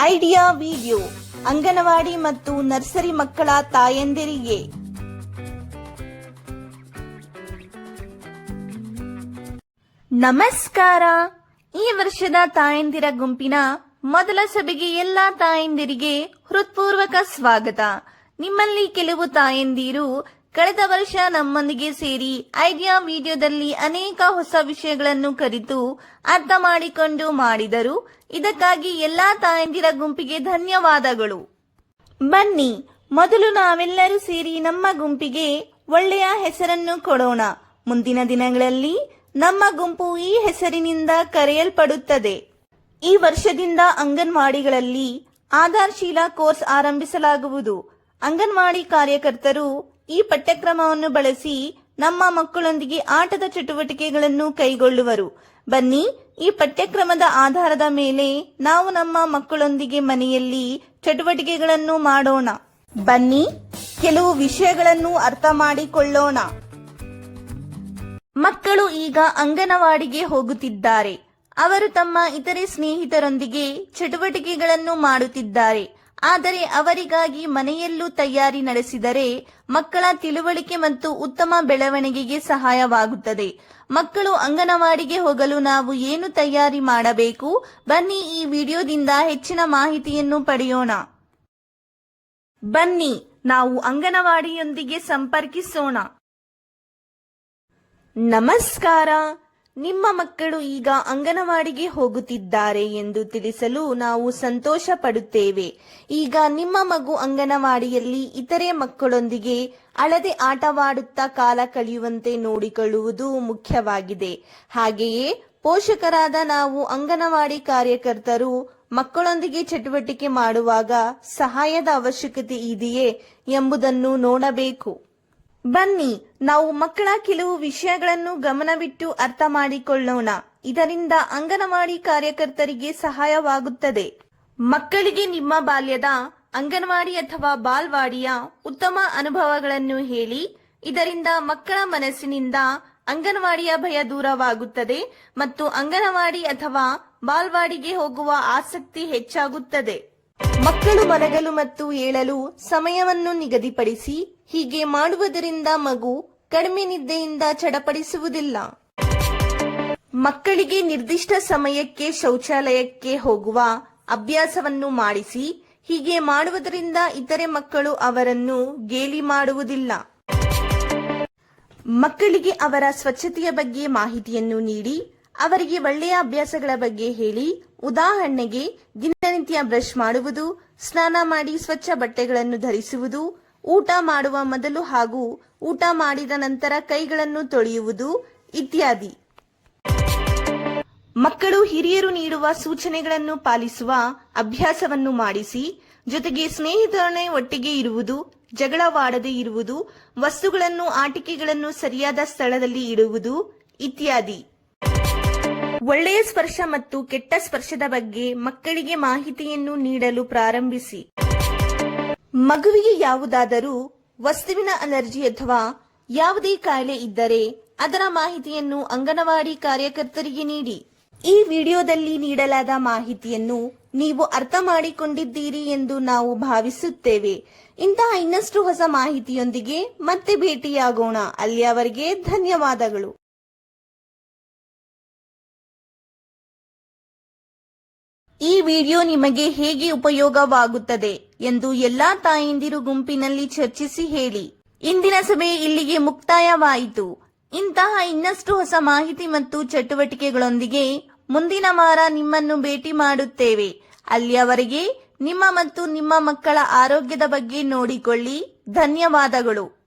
Idea video, anganwadi ಮತ್ತು nursery ಮಕ್ಕಳ ತಾಯಂದಿರಿಗೆ. ನಮಸ್ಕಾರ. ಈ ವರ್ಷದ ತಾಯಂದಿರ ಗುಂಪಿನ ಮೊದಲ ಸಭೆಗೆ ಎಲ್ಲಾ ತಾಯಂದಿರಿಗೆ ಹೃತ್ಪೂರ್ವಕ ಸ್ವಾಗತ. ನಿಮ್ಮಲ್ಲಿ ಕೆಲವು ತಾಯಂದಿರು ಕಳೆದ ವರ್ಷ ನಮ್ಮೊಂದಿಗೆ ಸೇರಿ ಐಡಿಯಾ ವಿಡಿಯೋದಲ್ಲಿ ಅನೇಕ ಹೊಸ ವಿಷಯಗಳನ್ನು ಕರಿತು ಅರ್ಥ ಮಾಡಿಕೊಂಡು ಮಾಡಿದರು. ಇದಕ್ಕಾಗಿ ಎಲ್ಲಾ ತಾಯಂದಿರ ಗುಂಪಿಗೆ ಧನ್ಯವಾದಗಳು. ಬನ್ನಿ, ಮೊದಲು ನಾವೆಲ್ಲರೂ ಸೇರಿ ನಮ್ಮ ಗುಂಪಿಗೆ ಒಳ್ಳೆಯ ಹೆಸರನ್ನು ಕೊಡೋಣ. ಮುಂದಿನ ದಿನಗಳಲ್ಲಿ ನಮ್ಮ ಗುಂಪು ಈ ಹೆಸರಿನಿಂದ ಕರೆಯಲ್ಪಡುತ್ತದೆ. ಈ ವರ್ಷದಿಂದ ಅಂಗನವಾಡಿಗಳಲ್ಲಿ ಆಧಾರ್ಶೀಲ ಕೋರ್ಸ್ ಆರಂಭಿಸಲಾಗುವುದು. ಅಂಗನವಾಡಿ ಕಾರ್ಯಕರ್ತರು ಈ ಪಠ್ಯಕ್ರಮವನ್ನು ಬಳಸಿ ನಮ್ಮ ಮಕ್ಕಳೊಂದಿಗೆ ಆಟದ ಚಟುವಟಿಕೆಗಳನ್ನು ಕೈಗೊಳ್ಳುವರು. ಬನ್ನಿ, ಈ ಪಠ್ಯಕ್ರಮದ ಆಧಾರದ ಮೇಲೆ ನಾವು ನಮ್ಮ ಮಕ್ಕಳೊಂದಿಗೆ ಮನೆಯಲ್ಲಿ ಚಟುವಟಿಕೆಗಳನ್ನು ಮಾಡೋಣ. ಬನ್ನಿ, ಕೆಲವು ವಿಷಯಗಳನ್ನು ಅರ್ಥ ಮಾಡಿಕೊಳ್ಳೋಣ. ಮಕ್ಕಳು ಈಗ ಅಂಗನವಾಡಿಗೆ ಹೋಗುತ್ತಿದ್ದಾರೆ. ಅವರು ತಮ್ಮ ಇತರೆ ಸ್ನೇಹಿತರೊಂದಿಗೆ ಚಟುವಟಿಕೆಗಳನ್ನು ಮಾಡುತ್ತಿದ್ದಾರೆ. ಆದರೆ ಅವರಿಗಾಗಿ ಮನೆಯಲ್ಲೂ ತಯಾರಿ ನಡೆಸಿದರೆ ಮಕ್ಕಳ ತಿಳುವಳಿಕೆ ಮತ್ತು ಉತ್ತಮ ಬೆಳವಣಿಗೆಗೆ ಸಹಾಯವಾಗುತ್ತದೆ. ಮಕ್ಕಳು ಅಂಗನವಾಡಿಗೆ ಹೋಗಲು ನಾವು ಏನು ತಯಾರಿ ಮಾಡಬೇಕು? ಬನ್ನಿ ಈ ವಿಡಿಯೋದಿಂದ ಹೆಚ್ಚಿನ ಮಾಹಿತಿಯನ್ನು ಪಡೆಯೋಣ. ಬನ್ನಿ, ನಾವು ಅಂಗನವಾಡಿಯೊಂದಿಗೆ ಸಂಪರ್ಕಿಸೋಣ. ನಮಸ್ಕಾರ ನಿಮ್ಮ ಮಕ್ಕಳು ಈಗ ಅಂಗನವಾಡಿಗೆ ಹೋಗುತ್ತಿದ್ದಾರೆ ಎಂದು ತಿಳಿಸಲು ನಾವು ಸಂತೋಷ ಪಡುತ್ತೇವೆ ಈಗ ನಿಮ್ಮ ಮಗು ಅಂಗನವಾಡಿಯಲ್ಲಿ ಇತರೆ ಮಕ್ಕಳೊಂದಿಗೆ ಅಳದೆ ಆಟವಾಡುತ್ತಾ ಕಾಲ ಕಳೆಯುವಂತೆ ನೋಡಿಕೊಳ್ಳುವುದು ಮುಖ್ಯವಾಗಿದೆ. ಹಾಗೆಯೇ ಪೋಷಕರಾದ ನಾವು ಅಂಗನವಾಡಿ ಕಾರ್ಯಕರ್ತರು ಮಕ್ಕಳೊಂದಿಗೆ ಚಟುವಟಿಕೆ ಮಾಡುವಾಗ ಸಹಾಯದ ಅವಶ್ಯಕತೆ ಇದೆಯೇ ಎಂಬುದನ್ನು ನೋಡಬೇಕು. ಬನ್ನಿ, ನಾವು ಮಕ್ಕಳ ಕೆಲವು ವಿಷಯಗಳನ್ನು ಗಮನವಿಟ್ಟು ಅರ್ಥ ಮಾಡಿಕೊಳ್ಳೋಣ. ಇದರಿಂದ ಅಂಗನವಾಡಿ ಕಾರ್ಯಕರ್ತರಿಗೆ ಸಹಾಯವಾಗುತ್ತದೆ. ಮಕ್ಕಳಿಗೆ ನಿಮ್ಮ ಬಾಲ್ಯದ ಅಂಗನವಾಡಿ ಅಥವಾ ಬಾಲ್ವಾಡಿಯ ಉತ್ತಮ ಅನುಭವಗಳನ್ನು ಹೇಳಿ, ಇದರಿಂದ ಮಕ್ಕಳ ಮನಸ್ಸಿನಿಂದ ಅಂಗನವಾಡಿಯ ಭಯ ದೂರವಾಗುತ್ತದೆ ಮತ್ತು ಅಂಗನವಾಡಿ ಅಥವಾ ಬಾಲ್ವಾಡಿಗೆ ಹೋಗುವ ಆಸಕ್ತಿ ಹೆಚ್ಚಾಗುತ್ತದೆ. ಮಕ್ಕಳು ಮಲಗಲು ಮತ್ತು ಏಳಲು ಸಮಯವನ್ನು ನಿಗದಿಪಡಿಸಿ ಹೀಗೆ ಮಾಡುವುದರಿಂದ ಮಗು ಕಡಿಮೆ ನಿದ್ದೆಯಿಂದ ಚಡಪಡಿಸುವುದಿಲ್ಲ. ಮಕ್ಕಳಿಗೆ ನಿರ್ದಿಷ್ಟ ಸಮಯಕ್ಕೆ ಶೌಚಾಲಯಕ್ಕೆ ಹೋಗುವ ಅಭ್ಯಾಸವನ್ನು ಮಾಡಿಸಿ, ಹೀಗೆ ಮಾಡುವುದರಿಂದ ಇತರೆ ಮಕ್ಕಳು ಅವರನ್ನು ಗೇಲಿ ಮಾಡುವುದಿಲ್ಲ. ಮಕ್ಕಳಿಗೆ ಅವರ ಸ್ವಚ್ಛತೆಯ ಬಗ್ಗೆ ಮಾಹಿತಿಯನ್ನು ನೀಡಿ, ಅವರಿಗೆ ಒಳ್ಳೆಯ ಅಭ್ಯಾಸಗಳ ಬಗ್ಗೆ ಹೇಳಿ, ಉದಾಹರಣೆಗೆ ದಿನನಿತ್ಯ ಬ್ರಷ್ ಮಾಡುವುದು, ಸ್ನಾನ ಮಾಡಿ ಸ್ವಚ್ಛ ಬಟ್ಟೆಗಳನ್ನು ಧರಿಸುವುದು ಊಟ ಮಾಡುವ ಮೊದಲು ಹಾಗೂ ಊಟ ಮಾಡಿದ ನಂತರ ಕೈಗಳನ್ನು ತೊಳೆಯುವುದು ಇತ್ಯಾದಿ. ಮಕ್ಕಳು ಹಿರಿಯರು ನೀಡುವ ಸೂಚನೆಗಳನ್ನು ಪಾಲಿಸುವ ಅಭ್ಯಾಸವನ್ನು ಮಾಡಿಸಿ, ಜೊತೆಗೆ ಸ್ನೇಹಿತರನೆ ಒಟ್ಟಿಗೆ ಇರುವುದು, ಜಗಳವಾಡದೆ ಇರುವುದು, ವಸ್ತುಗಳನ್ನು ಆಟಿಕೆಗಳನ್ನು ಸರಿಯಾದ ಸ್ಥಳದಲ್ಲಿ ಇಡುವುದು ಇತ್ಯಾದಿ. ಒಳ್ಳೆಯ ಸ್ಪರ್ಶ ಮತ್ತು ಕೆಟ್ಟ ಸ್ಪರ್ಶದ ಬಗ್ಗೆ ಮಕ್ಕಳಿಗೆ ಮಾಹಿತಿಯನ್ನು ನೀಡಲು ಪ್ರಾರಂಭಿಸಿ. ಮಗುವಿಗೆ ಯಾವುದಾದರೂ ವಸ್ತುವಿನ ಅಲರ್ಜಿ ಅಥವಾ ಯಾವುದೇ ಕಾಯಿಲೆ ಇದ್ದರೆ ಅದರ ಮಾಹಿತಿಯನ್ನು ಅಂಗನವಾಡಿ ಕಾರ್ಯಕರ್ತರಿಗೆ ನೀಡಿ. ಈ ವಿಡಿಯೋದಲ್ಲಿ ನೀಡಲಾದ ಮಾಹಿತಿಯನ್ನು ನೀವು ಅರ್ಥ ಮಾಡಿಕೊಂಡಿದ್ದೀರಿ ಎಂದು ನಾವು ಭಾವಿಸುತ್ತೇವೆ. ಇಂತಹ ಇನ್ನಷ್ಟು ಹೊಸ ಮಾಹಿತಿಯೊಂದಿಗೆ ಮತ್ತೆ ಭೇಟಿಯಾಗೋಣ. ಅಲ್ಲಿಯವರೆಗೆ ಧನ್ಯವಾದಗಳು. ಈ ವಿಡಿಯೋ ನಿಮಗೆ ಹೇಗೆ ಉಪಯೋಗವಾಗುತ್ತದೆ ಎಂದು ಎಲ್ಲಾ ತಾಯಂದಿರು ಗುಂಪಿನಲ್ಲಿ ಚರ್ಚಿಸಿ ಹೇಳಿ. ಇಂದಿನ ಸಭೆ ಇಲ್ಲಿಗೆ ಮುಕ್ತಾಯವಾಯಿತು. ಇಂತಹ ಇನ್ನಷ್ಟು ಹೊಸ ಮಾಹಿತಿ ಮತ್ತು ಚಟುವಟಿಕೆಗಳೊಂದಿಗೆ ಮುಂದಿನ ವಾರ ನಿಮ್ಮನ್ನು ಭೇಟಿ ಮಾಡುತ್ತೇವೆ. ಅಲ್ಲಿಯವರೆಗೆ ನಿಮ್ಮ ಮತ್ತು ನಿಮ್ಮ ಮಕ್ಕಳ ಆರೋಗ್ಯದ ಬಗ್ಗೆ ನೋಡಿಕೊಳ್ಳಿ. ಧನ್ಯವಾದಗಳು.